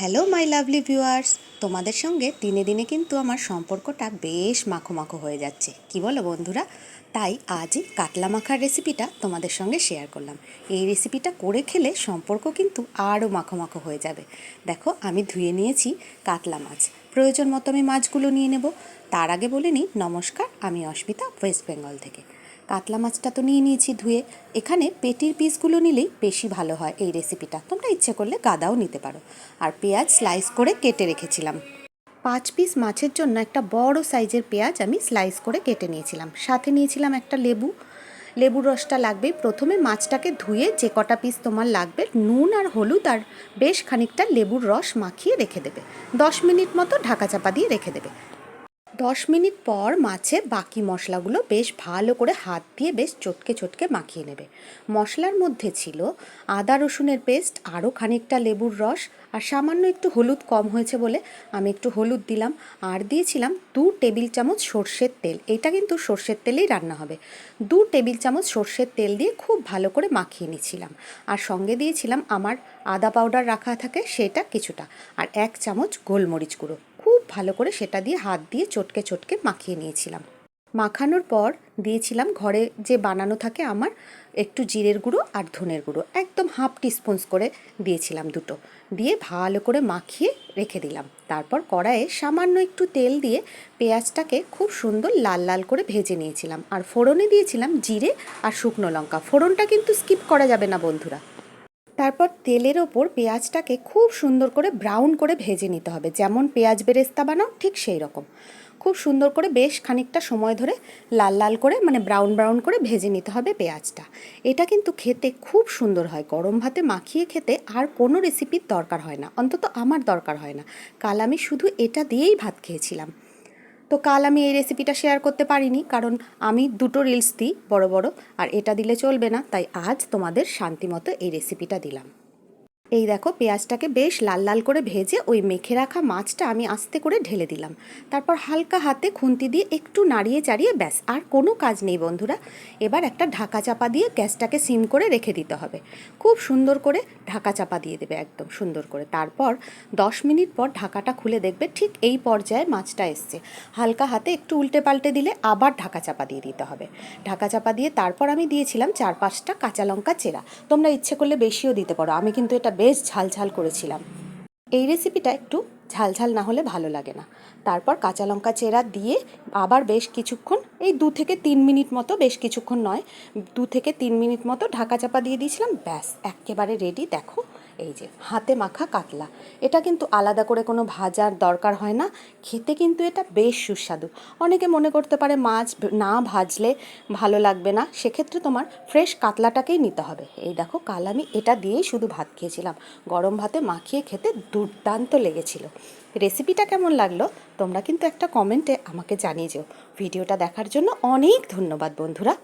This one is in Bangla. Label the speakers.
Speaker 1: হ্যালো মাই লাভলি ভিউয়ার্স তোমাদের সঙ্গে দিনে দিনে কিন্তু আমার সম্পর্কটা বেশ মাখো মাখো হয়ে যাচ্ছে। কি বলো বন্ধুরা? তাই আজই কাতলা মাখার রেসিপিটা তোমাদের সঙ্গে শেয়ার করলাম। এই রেসিপিটা করে খেলে সম্পর্ক কিন্তু আরও মাখো মাখো হয়ে যাবে। দেখো, আমি ধুয়ে নিয়েছি কাতলা মাছ। প্রয়োজন মতো আমি মাছগুলো নিয়ে নেব। তার আগে বলে নিই, নমস্কার, আমি অস্মিতা ওয়েস্ট বেঙ্গল থেকে। কাতলা মাছটা তো নিয়ে নিয়েছি ধুয়ে। এখানে পেটির পিসগুলো নিলেই বেশি ভালো হয় এই রেসিপিটা তোমরা ইচ্ছে করলে গাদাও নিতে পারো। আর পেঁয়াজ স্লাইস করে কেটে রেখেছিলাম। পাঁচ পিস মাছের জন্য একটা বড় সাইজের পেঁয়াজ আমি স্লাইস করে কেটে নিয়েছিলাম। সাথে নিয়েছিলাম একটা লেবু। লেবুর রসটা লাগবে। প্রথমে মাছটাকে ধুয়ে যে কটা পিস তোমার লাগবে, নুন আর হলুদ আর বেশ খানিকটা লেবুর রস মাখিয়ে রেখে দেবে। দশ মিনিট মতো ঢাকা চাপা দিয়ে রেখে দেবে। দশ মিনিট পর মাছে বাকি মশলাগুলো বেশ ভালো করে হাত দিয়ে বেশ চটকে চটকে মাখিয়ে নেবে। মশলার মধ্যে ছিল আদা রসুনের পেস্ট, আরও খানিকটা লেবুর রস আর সামান্য একটু হলুদ কম হয়েছে বলে আমি একটু হলুদ দিলাম আর দিয়েছিলাম দু টেবিল চামচ সর্ষের তেল। এটা কিন্তু সর্ষের তেলেই রান্না হবে। দু টেবিল চামচ সর্ষের তেল দিয়ে খুব ভালো করে মাখিয়ে নিয়েছিলাম আর সঙ্গে দিয়েছিলাম আমার আদা পাউডার রাখা থাকে সেটা কিছুটা আর এক চামচ গোলমরিচ গুঁড়ো। ভালো করে সেটা দিয়ে হাত দিয়ে চটকে চটকে মাখিয়ে নিয়েছিলাম। মাখানোর পর দিয়েছিলাম ঘরে যে বানানো থাকে আমার, একটু জিরের গুঁড়ো আর ধনের গুঁড়ো, একদম হাফ টিস্পুনস করে দিয়েছিলাম দুটো। দিয়ে ভালো করে মাখিয়ে রেখে দিলাম। তারপর কড়াইয়ে সামান্য একটু তেল দিয়ে পেঁয়াজটাকে খুব সুন্দর লাল লাল করে ভেজে নিয়েছিলাম। আর ফোড়নে দিয়েছিলাম জিরে আর শুকনো লঙ্কা। ফোড়নটা কিন্তু স্কিপ করা যাবে না বন্ধুরা। তারপর তেলের ওপর পেঁয়াজটাকে খুব সুন্দর করে ব্রাউন করে ভেজে নিতে হবে। যেমন পেঁয়াজ বেরেস্তা বানাও, ঠিক সেই রকম। খুব সুন্দর করে বেশ খানিকটা সময় ধরে লাল লাল করে মানে ব্রাউন ব্রাউন করে ভেজে নিতে হবে পেঁয়াজটা। এটা কিন্তু খেতে খুব সুন্দর হয়। গরম ভাতে মাখিয়ে খেতে আর কোনো রেসিপির দরকার হয় না। অন্তত আমার দরকার হয় না। কাল আমি শুধু এটা দিয়েই ভাত খেয়েছিলাম। তো কাল আমি এই রেসিপিটা শেয়ার করতে পারিনি, কারণ আমি দুটো রিলস দিই, বড় বড়, আর এটা দিলে চলবে না, তাই আজ তোমাদের শান্তিমতো এই রেসিপিটা দিলাম। এই দেখো পেঁয়াজটাকে বেশ লাল লাল করে ভেজে ওই মেখে রাখা মাছটা আমি আস্তে করে ঢেলে দিলাম। তারপর হালকা হাতে খুন্তি দিয়ে একটু নাড়িয়ে চাড়িয়ে ব্যাস, আর কোনো কাজ নেই বন্ধুরা। এবার একটা ঢাকা চাপা দিয়ে গ্যাসটাকে সিম করে রেখে দিতে হবে। খুব সুন্দর করে ঢাকা চাপা দিয়ে দেবে একদম সুন্দর করে। তারপর দশ মিনিট পর ঢাকাটা খুলে দেখবে ঠিক এই পর্যায়ে মাছটা এসছে। হালকা হাতে একটু উল্টে পাল্টে দিলে আবার ঢাকা চাপা দিয়ে দিতে হবে। ঢাকা চাপা দিয়ে তারপর আমি দিয়েছিলাম চার পাঁচটা কাঁচা লঙ্কা চেরা। তোমরা ইচ্ছে করলে বেশিও দিতে পারো। আমি কিন্তু এটা বেশ ঝাল ঝাল করেছিলাম। এই রেসিপিটা একটু ঝাল ঝাল না হলে ভালো লাগে না। তারপর কাঁচা লঙ্কা চেরা দিয়ে আবার বেশ কিছুক্ষণ, এই দু থেকে তিন মিনিট মতো বেশ কিছুক্ষণ নয়, দু থেকে তিন মিনিট মতো ঢাকা চাপা দিয়ে দিয়েছিলাম। ব্যাস, একেবারে রেডি দেখো এই যে, হাতে মাখা কাতলা। এটা কিন্তু আলাদা করে কোনো ভাজার দরকার হয় না। খেতে কিন্তু এটা বেশ সুস্বাদু। অনেকে মনে করতে পারে মাছ না ভাজলে ভালো লাগবে না। সেক্ষেত্রে তোমার ফ্রেশ কাতলাটাকেই নিতে হবে। এই দেখো, কাল আমি এটা দিয়েই শুধু ভাত খেয়েছিলাম। গরম ভাতে মাখিয়ে খেতে দুর্দান্ত লেগেছিল। রেসিপিটা কেমন লাগল তোমরা কিন্তু একটা কমেন্টে আমাকে জানিয়ে যেও। ভিডিওটা দেখার জন্য অনেক ধন্যবাদ বন্ধুরা।